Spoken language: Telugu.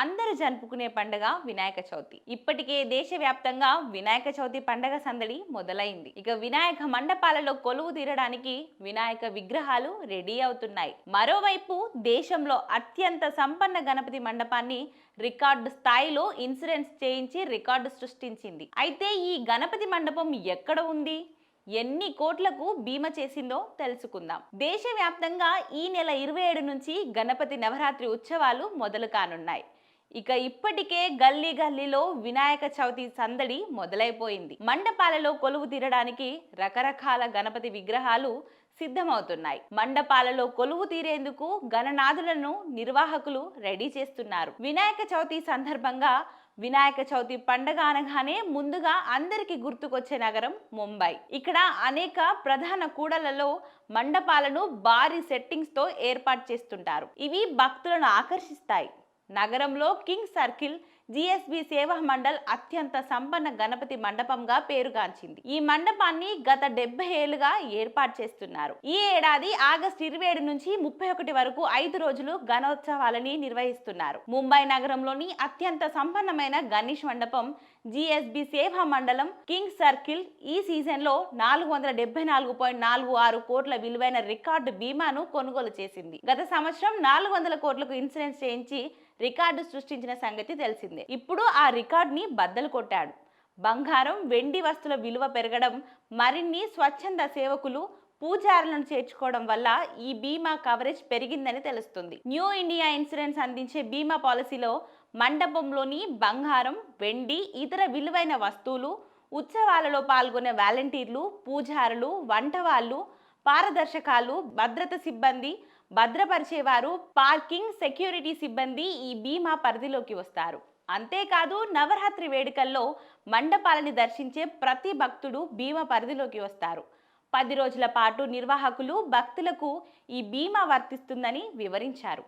అందరూ జరుపుకునే పండుగ వినాయక చవితి. ఇప్పటికే దేశవ్యాప్తంగా వినాయక చవితి పండగ సందడి మొదలైంది. ఇక వినాయక మండపాలలో కొలువు తీరడానికి వినాయక విగ్రహాలు రెడీ అవుతున్నాయి. మరోవైపు దేశంలో అత్యంత సంపన్న గణపతి మండపాన్ని రికార్డు స్థాయిలో ఇన్సూరెన్స్ చేయించి రికార్డు సృష్టించింది. అయితే ఈ గణపతి మండపం ఎక్కడ ఉంది? ఎన్ని కోట్లకు బీమా చేసిందో తెలుసుకుందాం. దేశవ్యాప్తంగా ఈ నెల ఇరవై ఏడు నుంచి గణపతి నవరాత్రి ఉత్సవాలు మొదలు కానున్నాయి. ఇక ఇప్పటికే గల్లీ గల్లీలో వినాయక చవితి సందడి మొదలైపోయింది. మండపాలలో కొలువు తీరడానికి రకరకాల గణపతి విగ్రహాలు సిద్ధమవుతున్నాయి. మండపాలలో కొలువు తీరేందుకు గణనాథులను నిర్వాహకులు రెడీ చేస్తున్నారు. వినాయక చవితి సందర్భంగా వినాయక చవితి పండగ అనగానే ముందుగా అందరికీ గుర్తుకొచ్చే నగరం ముంబై. ఇక్కడ అనేక ప్రధాన కూడలలో మండపాలను భారీ సెట్టింగ్స్తో ఏర్పాటు చేస్తుంటారు. ఇవి భక్తులను ఆకర్షిస్తాయి. నగరంలో కింగ్ సర్కిల్ జిఎస్బి సేవా మండల్ అత్యంత సంపన్న గణపతి మండపంగా పేరుగాంచింది. ఈ మండపాన్ని గత డెబ్బై ఏళ్ళుగా ఏర్పాటు చేస్తున్నారు. ఈ ఏడాది ఆగస్టు ఇరవై ఏడు నుంచి ముప్పై ఒకటి వరకు ఐదు రోజులు గణోత్సవాలని నిర్వహిస్తున్నారు. ముంబై నగరంలోని అత్యంత సంపన్నమైన గణేష్ మండపం జిఎస్బి సేవా మండలం కింగ్ సర్కిల్ ఈ సీజన్లో నాలుగు వందల డెబ్బై నాలుగు పాయింట్ నాలుగు ఆరు కోట్ల విలువైన రికార్డు బీమాను కొనుగోలు చేసింది. గత సంవత్సరం నాలుగు వందల కోట్లకు ఇన్సూరెన్స్ చేయించి రికార్డు సృష్టించిన సంగతి తెలిసిందే. ఇప్పుడు ఆ రికార్డుని బద్దలు కొట్టాడు. బంగారం వెండి వస్తువుల విలువ పెరగడం మరిన్ని స్వచ్ఛంద సేవకులు పూజారులను చేర్చుకోవడం వల్ల ఈ బీమా కవరేజ్ పెరిగిందని తెలుస్తుంది. న్యూ ఇండియా ఇన్సూరెన్స్ అందించే బీమా పాలసీలో మండపంలోని బంగారం వెండి ఇతర విలువైన వస్తువులు ఉత్సవాలలో పాల్గొనే వాలంటీర్లు పూజారులు వంటవాళ్ళు పారదర్శకాలు భద్రత సిబ్బంది భద్రపరిచేవారు పార్కింగ్ సెక్యూరిటీ సిబ్బంది ఈ బీమా పరిధిలోకి వస్తారు. అంతేకాదు నవరాత్రి వేడుకల్లో మండపాలని దర్శించే ప్రతి భక్తుడు బీమా పరిధిలోకి వస్తారు. పది రోజుల పాటు నిర్వాహకులు భక్తులకు ఈ బీమా వర్తిస్తుందని వివరించారు.